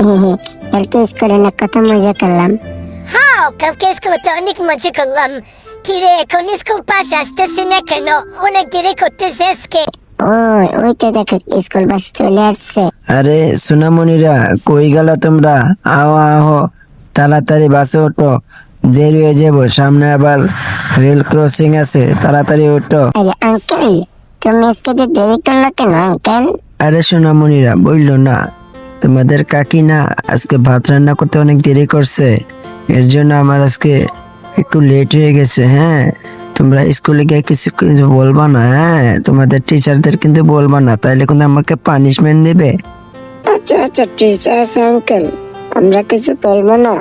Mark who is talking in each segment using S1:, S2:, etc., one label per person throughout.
S1: কালকে স্কুলে না কত মজা করলাম
S2: হ্যাঁ কালকে স্কুলে অনেক মজা করলাম কিরে এখন স্কুল পাশ আসতেছি না কেন অনেক দেরি করতেছে আজকে
S1: ওই ওই তো দেখো স্কুল বাস চলে আসছে
S3: আরে সোনামণিরা কই গেল তোমরা আও আহো তাড়াতাড়ি বাসে ওঠো দেরি হয়ে যাব সামনে আবার রেল ক্রসিং আছে তাড়াতাড়ি ওঠো
S1: আরে আঙ্কেল তুমি স্কুলে দেরি করল কেন আঙ্কেল
S3: আরে সোনামণিরা বলল না তোমাদের কাকি না আজকে ভাত রান্না করতে অনেক দেরি করছে। এর জন্য আমার আজকে একটু লেট হয়ে গেছে হ্যাঁ? তোমরা স্কুলে গিয়ে কিছু কিন্তু বলবা না হ্যাঁ? তোমাদের টিচারদের কিন্তু বলবা না তাইলে কিন্তু আমাকে পানিশমেন্ট দেবে।
S4: আচ্ছা আচ্ছা টিচার আছে আঙ্কেল আমরা কিছু বলব না।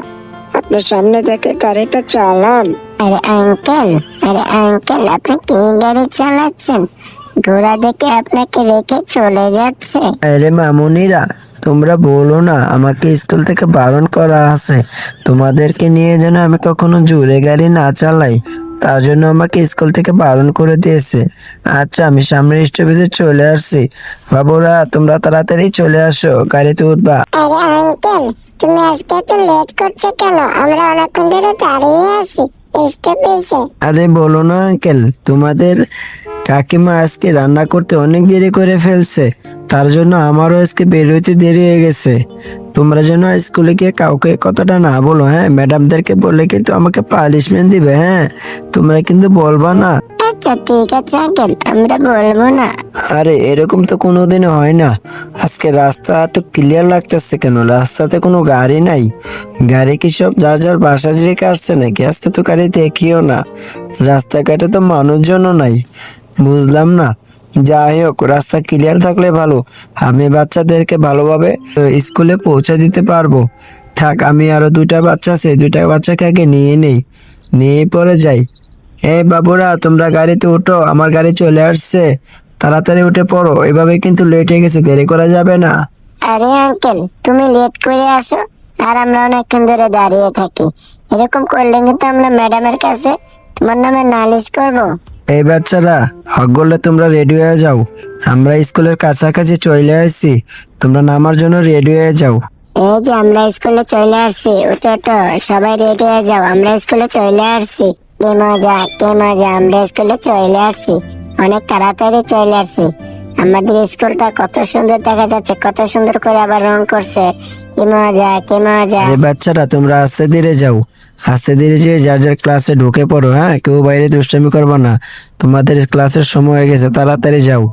S4: আপনার সামনে দেখে গাড়িটা চালান।
S1: আরে আঙ্কেল আরে আঙ্কেল আপনি কি গাড়ি চালাচ্ছেন? ঘোড়া দেখে আপনাকে রেখে চলে যাচ্ছে।
S3: আরে মামুনিরা তোমরা বলো না আমাকে স্কুল থেকে বারণ করা আছে। তোমাদেরকে নিয়ে যেন আমি কখনো জোরে গাড়ি না চালাই তার জন্য আমাকে স্কুল থেকে বারণ করে দিয়েছে। আচ্ছা আমি সামনে স্টপেজে চলে আসছি। বাবুরা তোমরা তাড়াতাড়ি চলে আসো গাড়িতে উঠবা।
S1: আরে আঙ্কেল তুমি আজকে এত লেট করছ কেন? আমরা অনেকক্ষণ ধরে দাঁড়িয়ে আছি স্টপেজে।
S3: আরে বলো না আঙ্কেল তোমাদের কাকিমা আজকে রান্না করতে অনেক দেরি করে ফেলছে। তার জন্য আমারও আজকে বের হইতে দেরি হয়ে গেছে। তোমরা যেন স্কুলে গিয়ে কাউকে কথাটা না বলো হ্যাঁ? ম্যাডামদেরকে বলে কিন্তু আমাকে পানিশমেন্ট দিবে হ্যাঁ? তোমরা কিন্তু বলবা না।
S1: আচ্ছা ঠিক আছে, আঙ্কেল, আমরা বলব না।
S3: আরে, এরকম তো কোনোদিনও হয় না। আজকে রাস্তা তো ক্লিয়ার লাগতেছে কেন? রাস্তাতে কোনো গাড়ি নাই। গাড়ি কি সব যার যার বাসা রেখে আসছে নাকি? আজকে তো গাড়ি দেখিও না। রাস্তাঘাটে তো মানুষজনও নাই। বুঝলাম না। যাই হোক, রাস্তা ক্লিয়ার থাকলে ভালো। আমি বাচ্চাদেরকে ভালোভাবে স্কুলে পৌঁছে দিতে পারব। থাক, আমি আরও দুইটা বাচ্চা আছে। দুইটা বাচ্চাকে আগে নিয়ে নেই। নিয়ে পরে যাই। এই বাবুরা তোমরা গাড়িতে উঠো আমার গাড়ি চলে আসছে। তাড়াতাড়ি উঠে পড়ো এভাবে কিন্তু লেট হয়ে গেছে দেরি করা যাবে না।
S1: আরে আঙ্কেল তুমি লেট করে আসো আর আমরা অনেকক্ষণ ধরে দাঁড়িয়ে থাকি। এরকম করলে কিন্তু আমরা ম্যাডামের কাছে তোমার নামে নালিশ করব।
S3: এই বাচ্চারা হকগোল্লে তোমরা রেডি হয়ে যাও। আমরা স্কুলের কাছাকাছি চলে আসছি তোমরা নামার জন্য রেডি হয়ে যাও।
S1: এই যে আমরা স্কুলে চলে আসছি ওটো ওটো সবাই রেডি হয়ে যাও আমরা স্কুলে চলে আসছি। কে মজা কে মজা? আমরা স্কুলে চলে আসছি। অনেক তাড়াতাড়ি চলে আসছি। আমাদের স্কুলটা কত সুন্দর দেখা যাচ্ছে, কত সুন্দর করে আবার রং করছে। কি মজা কি মজা?
S3: আরে বাচ্চারা, তোমরা আস্তে ধীরে যাও। আস্তে ধীরে যে যার যার ক্লাসে ঢুকে পড়ো হ্যাঁ? কেউ বাইরে দুষ্টামি করব না। তোমাদের ক্লাসের সময় হয়ে গেছে, তাড়াতাড়ি যাও।